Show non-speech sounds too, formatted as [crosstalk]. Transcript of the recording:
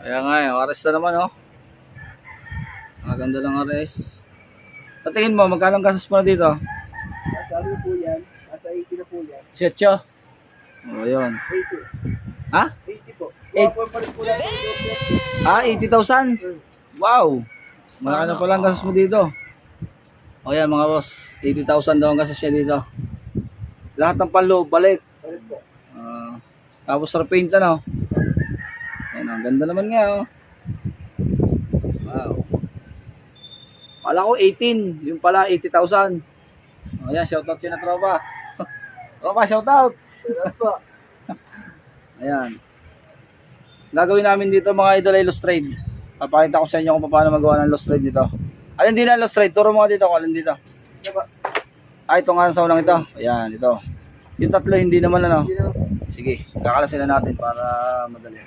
Kaya nga eh, ares na naman oh. Maganda ng ares. Sa tingin mo, magkano ang gastos mo na dito? Nasa ano po yan? Nasa 80 na po yan. Setyo. Oh, yun. 80. Ha? 80 po. Eight. Eight. pa rin po lang Ah, 80,000? Wow! Malaki na pala ang gastos mo dito. O yan mga boss, 80,000 daw ang gastos niya dito. Lahat ng panloob, balik. Palit po. Ah, tapos sa paint ano. Yan, ang ganda naman nga oh. Wow. Kala ko 18, yung pala 80,000. O yan, shoutout siya na tropa. [laughs] tropa, shoutout. [laughs] Ayan. Gagawin namin dito mga idol ay lost trade. Papakita ko sa inyo kung paano magawa ng lost trade dito. Alin din ang lost trade? Turo mo dito kung alin dito. Ano ba? Ah, ito nga sa unang ito. Ayan, ito. Yung tatlo hindi naman ano. Sige, kakalasin na natin para madali.